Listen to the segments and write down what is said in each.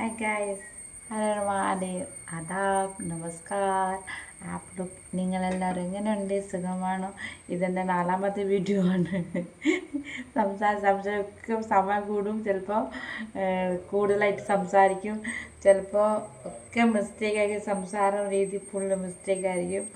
Hi guys ഹരർ Mahadev അദാബ് നമസ്കാർ app നിങ്ങളെല്ലാവരും എങ്ങനെയുണ്ട് സുഖമാണോ ഇതെൻ്റെ നാലാമത്തെ വീഡിയോ ആണ് സംസാര സംസാരിക്കും സമയം കൂടും ചിലപ്പോൾ കൂടുതലായിട്ട് സംസാരിക്കും ചിലപ്പോൾ ഒക്കെ മിസ്റ്റേക്ക് ആയിരിക്കും സംസാരം രീതി ഫുള്ള് മിസ്റ്റേക്ക് ആയിരിക്കും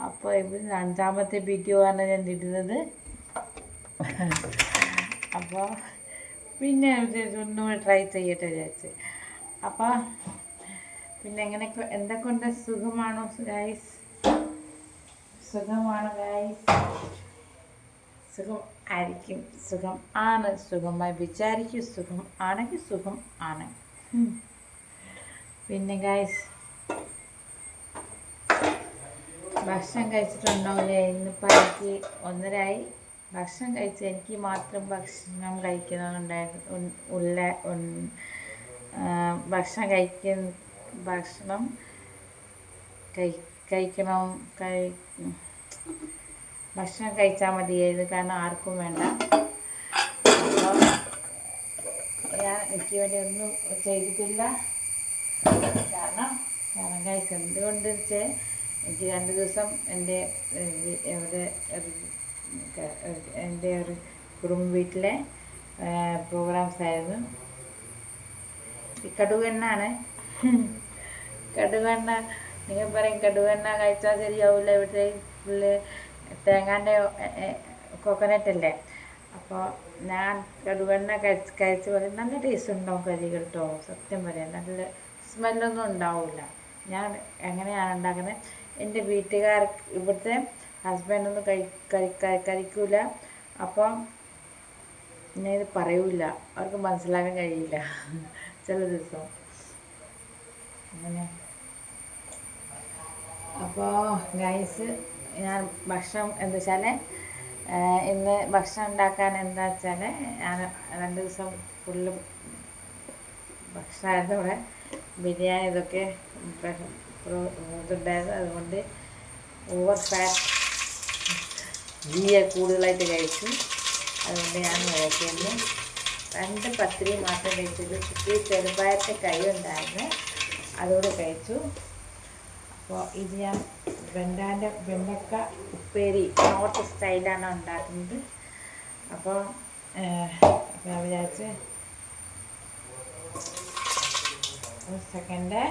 അപ്പോൾ ഇത് അഞ്ചാമത്തെ വീഡിയോ ആണ് ഞാൻ ഇടുന്നത് അപ്പോൾ പിന്നെ വിചാരിച്ചു ഒന്നുകൂടെ ട്രൈ ചെയ്യട്ടെ വിചാരിച്ച് അപ്പോൾ പിന്നെ എങ്ങനെയൊക്കെ എന്തൊക്കെയുണ്ട് സുഖമാണോ ഗൈസ് സുഖമാണ് ഗൈസ് സുഖം ആയിരിക്കും സുഖം ആണ്. സുഖമായി വിചാരിക്കും. സുഖം ആണെങ്കിൽ സുഖം ആണ്. പിന്നെ ഗൈസ് ഭക്ഷണം കഴിച്ചിട്ടുണ്ടാവില്ലേ? ഇന്നിപ്പോൾ എനിക്ക് ഒന്നരായി ഭക്ഷണം കഴിച്ച് എനിക്ക് മാത്രം ഭക്ഷണം കഴിക്കണമെന്നുണ്ടായിരുന്നു ഉള്ള ഭക്ഷണം കഴിക്ക ഭക്ഷണം കഴി കഴിക്കണം കഴി ഭക്ഷണം കഴിച്ചാൽ മതിയായിരുന്നു. കാരണം ആർക്കും വേണ്ട. അപ്പോൾ ഞാൻ എനിക്ക് വേണ്ടി ഒന്നും ചെയ്തിട്ടില്ല. കാരണം കാരണം കഴിച്ചത് എന്തുകൊണ്ട് വെച്ചാൽ എനിക്ക് രണ്ട് ദിവസം എന്റെ ഇവിടെ എന്റെ ഒരു കുടുംബ വീട്ടിലെ പ്രോഗ്രാംസ് ആയിരുന്നു. കടുവെണ്ണാണ്. കടുവെണ്ണ നിങ്ങൾ പറയും കടുവെണ്ണ കഴിച്ചാൽ ശരിയാവില്ല ഇവിടുത്തെ ഫുള്ള് തേങ്ങാന്റെ കോക്കനട്ട് അല്ലേ? അപ്പോൾ ഞാൻ കടുവെണ്ണ കഴിച്ച് കഴിച്ച് പറയും നല്ല ടേസ്റ്റ് ഉണ്ടാവും കരി കേട്ടോ സത്യം പറയാം നല്ല സ്മെല്ലൊന്നും ഉണ്ടാവില്ല ഞാൻ എങ്ങനെയാണ് ഉണ്ടാക്കുന്നത്? എന്റെ വീട്ടുകാർക്ക് ഇവിടുത്തെ ഹസ്ബൻഡൊന്നും കഴി കഴി- കഴിക്കൂല. അപ്പം ഞാനിത് പറയൂല. അവർക്ക് മനസ്സിലാക്കാൻ കഴിയില്ല. ചില ദിവസം. അങ്ങനെ. അപ്പോൾ ഗൈസ് ഞാൻ ഭക്ഷണം എന്താ വെച്ചാൽ ഇന്ന് ഭക്ഷണം ഉണ്ടാക്കാൻ എന്താ വെച്ചാൽ ഞാൻ രണ്ട് ദിവസം ഫുള്ള് ഭക്ഷണമായിരുന്നു ഇവിടെ. ബിരിയാണി ഇതൊക്കെ ഇതുണ്ടായിരുന്നു. അതുകൊണ്ട് ഓവർ ഫാറ്റ് ഗീയ കൂടുതലായിട്ട് കഴിച്ചു. അതുകൊണ്ട് ഞാൻ നോക്കിയിരുന്നു. രണ്ട് പത്തിരി മാത്രം കഴിച്ചത്. ചുറ്റി ചെറുപ്പായത്തെ കൈ ഉണ്ടായിരുന്നു. അതോട് കഴിച്ചു. അപ്പോൾ ഇത് ഞാൻ വെണ്ടാന്റെ വെണ്ടക്ക ഉപ്പേരി നോർത്ത് സ്റ്റൈലാണ് ഉണ്ടാക്കുന്നത്. അപ്പോൾ ഞാൻ വിചാരിച്ച് ഒരു സെക്കൻഡ്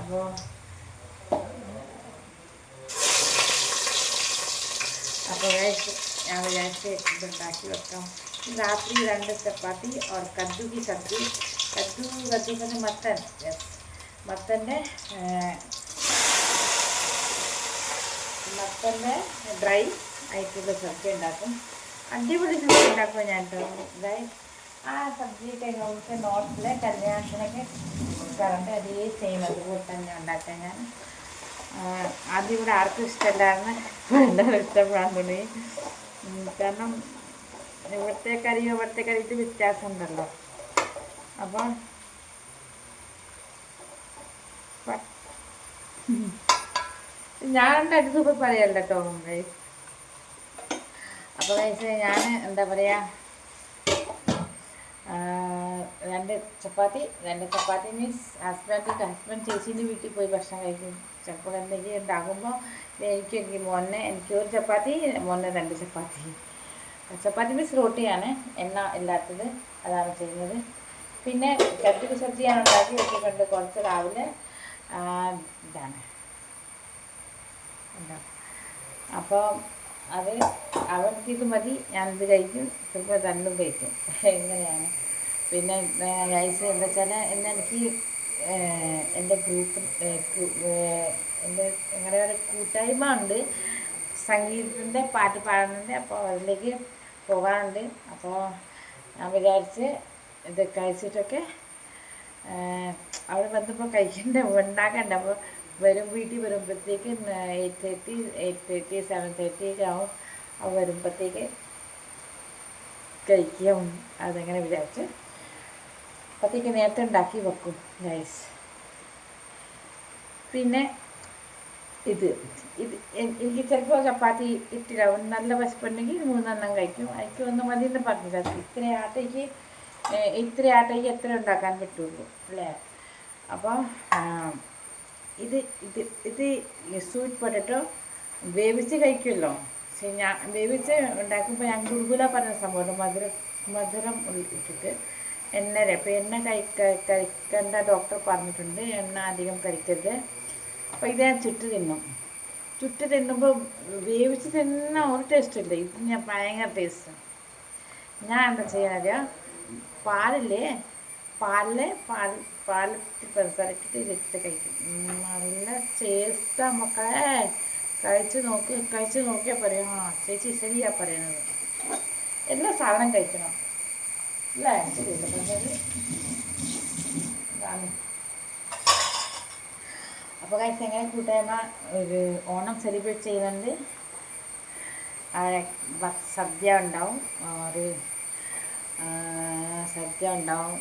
അപ്പോൾ അപ്പോൾ guys, ഞായറാഴ്ച ഉണ്ടാക്കി വെക്കാം. രാത്രി രണ്ട് ചപ്പാത്തി ഓർ കദ്ദു കി സബ്ജി കദ്ദു കദ്ദു എന്ന് മത്തൻ യെസ് മത്തന്റെ മത്തന്റെ ഡ്രൈ ആയിട്ടുള്ള സബ്ജി ഉണ്ടാക്കും. അടിപൊളി സബ്ജി ഉണ്ടാക്കുമ്പോൾ ഞാൻ ഡ്രൈ ആ സബ്ജിയൊക്കെ നമുക്ക് നോർത്തിലെ കല്യാണത്തിനൊക്കെ കൊടുക്കാറുണ്ട്. അതേ സെയിം അതുപോലെ തന്നെ ഉണ്ടാക്കാൻ ഞാൻ. ആദ്യം ഇവിടെ ആർക്കും ഇഷ്ടമല്ലായിരുന്നു എല്ലാവരും ഇഷ്ടപ്പെടാൻ തുടങ്ങി കാരണം ഇവിടുത്തെ കറിയും ഇവിടുത്തെ കറിയിട്ട് വ്യത്യാസമുണ്ടല്ലോ. അപ്പോൾ ഞാൻ ഉണ്ടാക്കി സൂപ്പർ പറയല്ല കേട്ടോ ഗൈസ് അപ്പോൾ ഗൈസ് ഞാൻ എന്താ പറയുക രണ്ട് ചപ്പാത്തി രണ്ട് ചപ്പാത്തി മീൻസ് ഹസ്ബൻഡ് ഹസ്ബൻഡ് ചേച്ചീന്റെ വീട്ടിൽ പോയി ഭക്ഷണം കഴിക്കും. ചിലപ്പോൾ എന്തെങ്കിലും ഉണ്ടാകുമ്പോൾ എനിക്ക് മോനെ എനിക്ക് ഒരു ചപ്പാത്തി മോനെ രണ്ട് ചപ്പാത്തി. ചപ്പാത്തി മീൻസ് റോട്ടിയാണ്. എണ്ണ ഇല്ലാത്തത് അതാണ് ചെയ്യുന്നത്. പിന്നെ ചട്ടി സബ്ജിയാണ് ഉണ്ടാക്കി വെച്ചിട്ടുണ്ട് കുറച്ച് രാവിലെ. ഇതാണ്. അപ്പോൾ അത് അവർക്ക് ഇത് മതി. ഞാനിത് കഴിക്കും. ചിലപ്പോൾ തന്നും കഴിക്കും. എങ്ങനെയാണ് പിന്നെ ഗൈസ് എന്താ വെച്ചാൽ ഇന്ന് എനിക്ക് എന്റെ ഗ്രൂപ്പ് എന്റെ ഞങ്ങളുടെ ഒരു കൂട്ടായ്മ ഉണ്ട്. സംഗീതത്തിന്റെ പാട്ട് പാടുന്നുണ്ട്. അപ്പോൾ അതിലേക്ക് പോകാറുണ്ട്. അപ്പോൾ ഞാൻ വിചാരിച്ച് ഇത് കഴിച്ചിട്ടൊക്കെ അവിടെ വന്നപ്പോൾ കഴിക്കണ്ട ഉണ്ടാക്കണ്ട. അപ്പോൾ വരും വീട്ടിൽ വരുമ്പോഴത്തേക്ക് eight thirty eight thirty seven thirty ഒക്കെ ആവും. അപ്പോൾ വരുമ്പോഴത്തേക്ക് കഴിക്കും. അതങ്ങനെ വിചാരിച്ച് അപ്പോഴത്തേക്ക് നേരത്തെ ഉണ്ടാക്കി വെക്കും ഗൈസ് പിന്നെ ഇത് ഇത് എനിക്ക് ചിലപ്പോൾ ചപ്പാത്തി ഇട്ടിട്ടാവും. നല്ല വിശപ്പുണ്ടെങ്കിൽ മൂന്നെണ്ണം കഴിക്കും. എനിക്ക് ഒന്ന് മതി എന്ന് പറഞ്ഞില്ല ഇത്ര ആട്ടയ്ക്ക് ഇത്ര ആട്ടയ്ക്ക് എത്ര ഉണ്ടാക്കാൻ പറ്റുള്ളൂ അല്ലേ? അപ്പോൾ ഇത് ഇത് ഇത് സ്വീറ്റ് പൊട്ടറ്റോ വേവിച്ച് കഴിക്കുമല്ലോ. പക്ഷെ ഞാൻ വേവിച്ച് ഉണ്ടാക്കുമ്പോൾ ഞാൻ ഗുരുകുല പറഞ്ഞ സംഭവം മധുരം മധുരം ഇട്ടിട്ട് എണ്ണ അപ്പോൾ എണ്ണ കഴിക്ക കഴിക്കേണ്ട ഡോക്ടർ പറഞ്ഞിട്ടുണ്ട്. എണ്ണ അധികം കഴിക്കരുത്. അപ്പോൾ ഇത് ഞാൻ ചുട്ട് തിന്നും. ചുട്ട് തിന്നുമ്പോൾ വേവിച്ച് തിന്ന ഒരു ടേസ്റ്റ് ഇല്ല. ഇത് ഞാൻ ഭയങ്കര ടേസ്റ്റ് ഞാൻ എന്താ ചെയ്യാൻ പാലില്ലേ? പാലിൽ പാൽ പാലത്തിൽ പഞ്ചസാരക്കിട്ട് ഇതിട്ട് കഴിക്കും. നല്ല ടേസ്റ്റാണ് മക്കളെ. കഴിച്ച് നോക്കി കഴിച്ച് നോക്കിയാൽ പറയാം. ആ ചേച്ചി ശരിയാ പറയുന്നത് എല്ലാ സാധനം കഴിക്കണം. ശരിയല്ല പറഞ്ഞത് ഇതാണ്. അപ്പോൾ കഴിച്ച് എങ്ങനെ കൂട്ടായ്മ ഒരു ഓണം സെലിബ്രേറ്റ് ചെയ്യുന്നുണ്ട്. സദ്യ ഉണ്ടാവും. ഒരു സദ്യ ഉണ്ടാവും.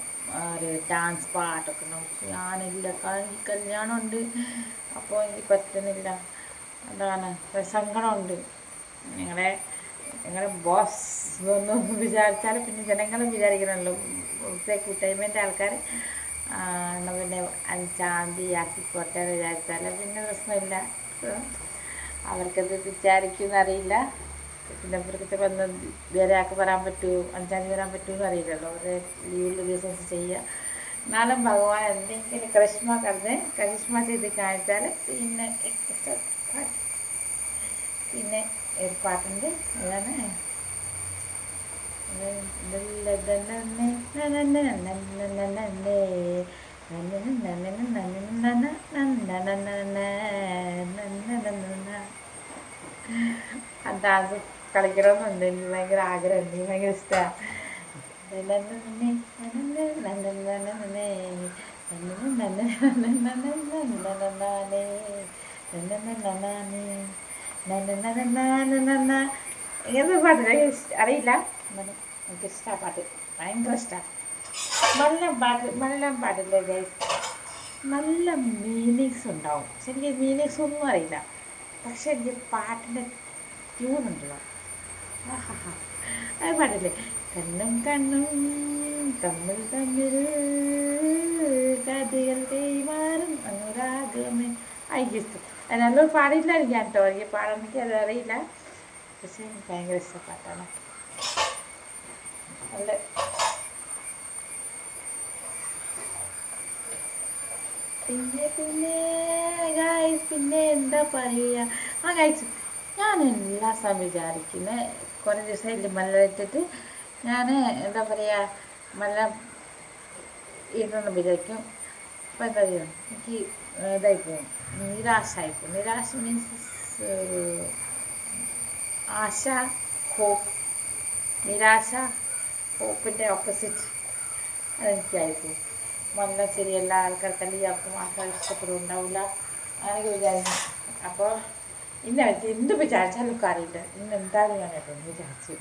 ഒരു ഡാൻസ് പാട്ടൊക്കെ ഉണ്ടാവും ഞാനില്ല കല്യാണം ഉണ്ട് അപ്പോൾ എനിക്ക് പറ്റുന്നില്ല. എന്താണ്? സങ്കടമുണ്ട്. നിങ്ങളെ നിങ്ങളുടെ ബോസ് ഒന്നും വിചാരിച്ചാൽ പിന്നെ ജനങ്ങളും വിചാരിക്കണമല്ലോ. ഇവിടുത്തെ കൂട്ടായ്മേന്റെ ആൾക്കാർ പിന്നെ ചാന്തി ആക്കി എന്ന് വിചാരിച്ചാൽ പിന്നെ പ്രശ്നമില്ല. അവർക്കത് വിചാരിക്കുമെന്നറിയില്ല പിന്നെ അവർക്ക് വന്ന് വേറെ ആൾക്ക് വരാൻ പറ്റുമോ? അഞ്ചാം തീയതി വരാൻ പറ്റുമെന്ന് അറിയില്ലല്ലോ. അവരെ ലീവുള്ള ദിവസം ചെയ്യുക. എന്നാലും ഭഗവാൻ എന്തെങ്കിലും കരിഷ്മ കരുത് കരിഷ്മ ചെയ്ത് കാണിച്ചാൽ പിന്നെ പിന്നെ ഏർപ്പാട്ടുണ്ട് പാട്ടുണ്ട് അതാണ് ഡാൻസ് കളിക്കണമെന്നുണ്ട് എനിക്ക് ഭയങ്കര ആഗ്രഹമുണ്ട് എനിക്ക് ഭയങ്കര ഇഷ്ടമാണ് ഏത് പാട്ട്? അറിയില്ല. എനിക്ക് ഇഷ്ടമാണ് പാട്ട്. ഭയങ്കര ഇഷ്ടമാണ് നല്ല പാട്ട് നല്ല പാട്ടില്ലേ ഗൈസ് നല്ല മീനിങ്സ് ഉണ്ടാവും. ശരിക്കും മീനിങ്സ് ഒന്നും അറിയില്ല. പക്ഷെ എനിക്ക് പാട്ടിന്റെ ട്യൂൺ ഉണ്ടല്ലോ. അത് പാട്ടില്ലേ? കണ്ണും കണ്ണും തമ്മിൽ തമ്മിൽ കഥകൾ കൈമാറും. അനുരാഗമേ എനിക്കിഷ്ടം നല്ലൊരു പാടിയില്ലായിരിക്കും കേട്ടോ. എനിക്ക് പാടാൻ എനിക്ക് അത് അറിയില്ല. പക്ഷേ എനിക്ക് ഭയങ്കര ഇഷ്ടപ്പാട്ടാണ്. നല്ല പിന്നെ പിന്നെ ഗായ്സ് പിന്നെ എന്താ പറയുക ആ ഗായ്സ് ഞാൻ എല്ലാ സമയം വിചാരിക്കുന്നത് കുറേ ദിവസമായില്ലേ മലയിട്ടിട്ട് ഞാൻ എന്താ പറയുക മല ഇരുന്ന് വിചാരിക്കും. അപ്പോൾ എന്താ ചെയ്യുക എനിക്ക് ഇതായി പോകും നിരാശായിപ്പോകും നിരാശ മീൻസ് ആശ ഹോപ്പ് നിരാശ ഹോപ്പിന്റെ ഓപ്പോസിറ്റ് അതെനിക്കായിപ്പോകും വന്ന ശരിയല്ല ഈ കളിയാക്കും ആൾക്കാർ ഇഷ്ടപ്പെടുന്നുണ്ടാവില്ല. അങ്ങനെയൊക്കെ വിചാരിക്കും അപ്പോൾ ഇന്ന് എന്ത് വിചാരിച്ചാലും അറിയില്ല. ഇന്ന് എന്താണ് ഞാൻ കേട്ടോ വിചാരിച്ചു.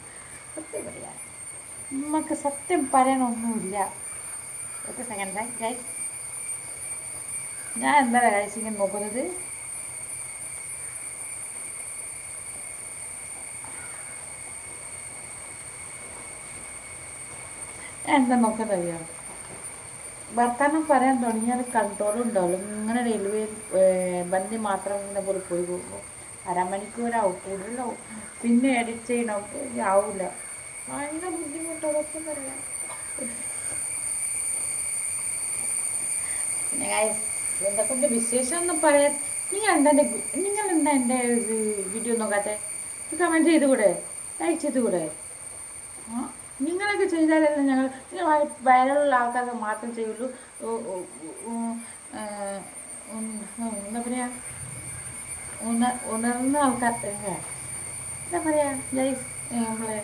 സത്യം പറയാം. നമുക്ക് സത്യം പറയാനൊന്നുമില്ല എത്ര സെക്കൻഡ് ഗൈസ് ഞാൻ എന്താ കഴിച്ചിങ്ങനെ നോക്കുന്നത്? ഞാൻ എന്താ നോക്കുന്നത് കഴിയാം വർത്തമാനം പറയാൻ തുടങ്ങിയാൽ കൺട്രോൾ ഉണ്ടാവുള്ളൂ ഇങ്ങനെ റെയിൽവേ ബന്ധി മാത്രം ഇങ്ങനെ പോലെ പോയി പോകുമ്പോൾ അരമണിക്കൂറാവും കൂടുതലാവും പിന്നെ എഡിറ്റ് ചെയ്യണം. ആവില്ല ഭയങ്കര ബുദ്ധിമുട്ട് അതൊക്കെ പറയാം പിന്നെ എന്തൊക്കെ വിശേഷം ഒന്നും പറയാൻ നിങ്ങൾ എന്താ എന്റെ നിങ്ങൾ എന്താ എന്റെ വീഡിയോ നോക്കാത്തെ? കമന്റ് ചെയ്തുകൂടെ? ലൈക്ക് ചെയ്തുകൂടെ? നിങ്ങളൊക്കെ ചെയ്താലല്ലേ ഞങ്ങൾ നിങ്ങൾ വയറുള്ള ആൾക്കാർക്ക് മാത്രം ചെയ്യുള്ളൂ. എന്താ പറയുക ഉണ ഉണർന്ന ആൾക്കാർ എന്താ പറയുക ലൈഫ് നമ്മളെ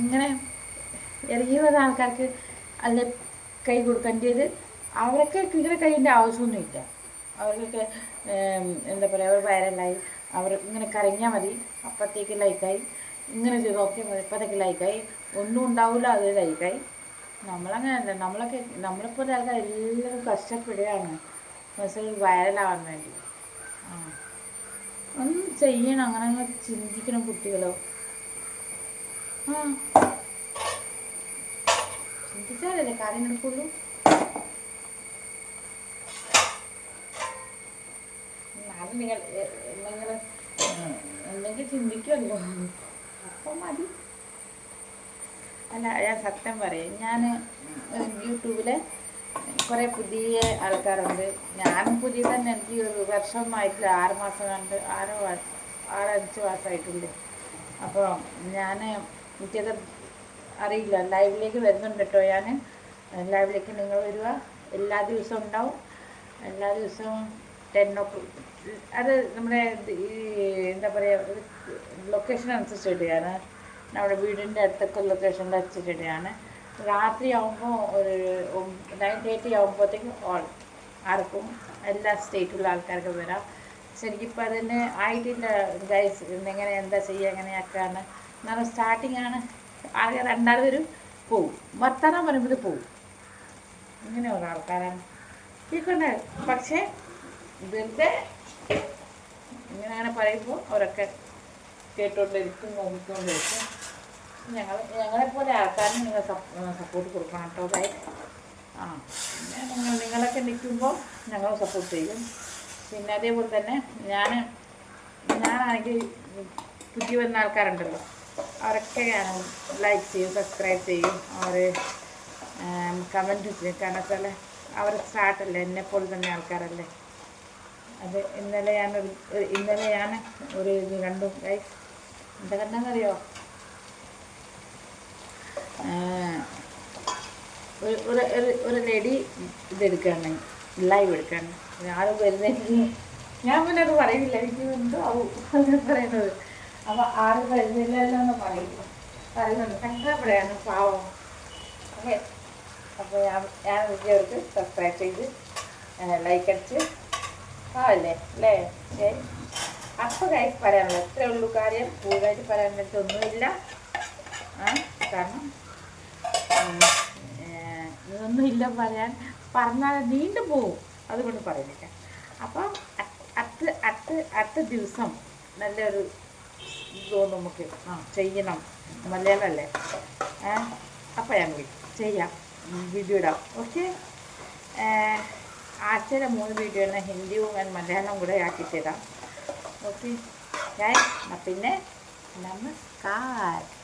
ഇങ്ങനെ ഇറങ്ങി വരുന്ന ആൾക്കാർക്ക് അല്ലെ കൈ കൊടുക്കേണ്ടത് അവരൊക്കെ ഇങ്ങനെ കഴിയേണ്ട ആവശ്യമൊന്നുമില്ല. അവർക്കൊക്കെ എന്താ പറയുക അവർ വൈറലായി അവർ ഇങ്ങനെ കരഞ്ഞാൽ മതി. അപ്പോഴത്തേക്ക് ലൈക്കായി. ഇങ്ങനെ ചെയ്ത് ഓക്കെ മതി. അപ്പോഴത്തേക്ക് ലൈക്കായി. ഒന്നും ഉണ്ടാവില്ല അത് ലൈക്കായി. നമ്മളങ്ങനെയല്ല നമ്മളൊക്കെ നമ്മളെപ്പോലെ ആൾക്കാർ എല്ലാവരും കഷ്ടപ്പെടുകയാണ്. മനസ്സിൽ വൈറലാവാൻ വേണ്ടി. ആ. ഒന്നും ചെയ്യണം. അങ്ങനെ അങ്ങ് ചിന്തിക്കണം കുട്ടികളോ. ആ. ചിന്തിച്ചാലല്ലേ കാര്യം നടക്കുള്ളൂ അത് നിങ്ങൾ നിങ്ങൾ എന്തെങ്കിലും ചിന്തിക്കുമല്ലോ അപ്പം മതി. അല്ല ഞാൻ സത്യം പറയും. ഞാൻ യൂട്യൂബിലെ കുറേ പുതിയ ആൾക്കാരുണ്ട്. ഞാനും പുതിയ തന്നെ. എനിക്ക് ഒരു വർഷമായിട്ടില്ല ആറ് മാസം കണ്ട് ആറ് ആറഞ്ച് മാസമായിട്ടുണ്ട് അപ്പോൾ ഞാൻ എനിക്കത് അറിയില്ല. ലൈവിലേക്ക് വരുന്നുണ്ട് കേട്ടോ ഞാൻ ലൈവിലേക്ക് നിങ്ങൾ വരിക എല്ലാ ദിവസവും ഉണ്ടാവും. എല്ലാ ദിവസവും ടെൻ ഓ അത് നമ്മുടെ ഈ എന്താ പറയുക ലൊക്കേഷൻ അനുസരിച്ച് ഇടുകയാണ്. നമ്മുടെ വീടിന്റെ അടുത്തൊക്കെ ലൊക്കേഷനിൽ വെച്ചിട്ട് ഇടുകയാണ്. രാത്രി ആകുമ്പോൾ ഒരു നയൻ തേർട്ടി ആകുമ്പോഴത്തേക്കും ഓൾ ആർക്കും എല്ലാ സ്റ്റേറ്റിലുള്ള ആൾക്കാർക്ക് വരാം. ശരിക്കിപ്പോൾ അതിന് ആയിട്ടില്ല ഗൈസ് എങ്ങനെ എന്താ ചെയ്യുക എങ്ങനെയാക്കാന്ന്. എന്നാലും സ്റ്റാർട്ടിങ് ആണ്. ആകെ രണ്ടാൾ വരും പോവും. വർത്താനം പറയുമ്പോൾ പോവും. ഇങ്ങനെയുള്ള ആൾക്കാരാണ്. ഈ പക്ഷേ വെറുതെ ഇങ്ങനെ അങ്ങനെ പറയുമ്പോൾ അവരൊക്കെ കേട്ടുകൊണ്ടിരിക്കും നോക്കിക്കൊണ്ടിരിക്കും. ഞങ്ങൾ ഞങ്ങളെപ്പോലെ ആൾക്കാരും നിങ്ങൾ സപ്പോർട്ട് കൊടുക്കണം കേട്ടോ അതായത് ആ പിന്നെ നിങ്ങൾ നിങ്ങളൊക്കെ നിൽക്കുമ്പോൾ ഞങ്ങൾ സപ്പോർട്ട് ചെയ്യും. പിന്നെ അതേപോലെ തന്നെ ഞാൻ ഞാനാണെങ്കിൽ പുതിയ വരുന്ന ആൾക്കാരുണ്ടല്ലോ അവരൊക്കെ ഞാൻ ലൈക്ക് ചെയ്യും സബ്സ്ക്രൈബ് ചെയ്യും. അവർ കമന്റ് ചെയ്യും കാരണം വെച്ചാൽ അവർ സ്റ്റാർട്ടല്ലേ എന്നെപ്പോലെ തന്നെ ആൾക്കാരല്ലേ? അത് ഇന്നലെ ഞാൻ ഒരു ഇന്നലെ ഞാൻ ഒരു ഇത് കണ്ടു. ഗൈസ് എന്താ കണ്ടെന്നറിയോ ഒരു ഒരു ഒരു- ലേഡി ഇതെടുക്കുകയാണ് ലൈവ് എടുക്കുകയാണ് ആരും വരുന്നതിന് ഞാൻ പിന്നെ അത് പറയുന്നില്ല എനിക്ക് എന്തോ ആവും പറയുന്നത്. അപ്പോൾ ആരും വരുന്നില്ലല്ലോ എന്നൊന്നും പറയും. പറയുന്നുണ്ട്. സങ്കടപ്പെടുകയാണ് പാവം. ഓക്കെ. അപ്പോൾ ഞാൻ ഞാൻ വിജയവർക്ക് സബ്സ്ക്രൈബ് ചെയ്ത് ലൈക്ക് അടിച്ച് ആവല്ലേ അല്ലേ? അപ്പൊ കാര്യം പറയാനുള്ളത് ഇത്രേ ഉള്ളൂ കാര്യം. കൂടുതലായിട്ട് പറയാൻ ഒന്നുമില്ല. ആ കാരണം ഇതൊന്നുമില്ല പറയാൻ. പറഞ്ഞാൽ നീണ്ടു പോവും. അതുകൊണ്ട് പറയുന്നില്ല. അപ്പം അടുത്ത അടുത്ത അടുത്ത ദിവസം നല്ലൊരു ഇത് നമുക്ക് ആ ചെയ്യണം. മലയാളമല്ലേ? ഏ അപ്പം ഞാൻ ചെയ്യാം. വീഡിയോ ഇടാം. ഓക്കെ ആഴ്ചയിലെ മൂന്ന് വീഡിയോ ആണ് ഹിന്ദിയും മലയാളവും മലയാളം കൂടെ ആക്കി തരാം ഓക്കെ ഞാൻ പിന്നെ നമസ്കാരം.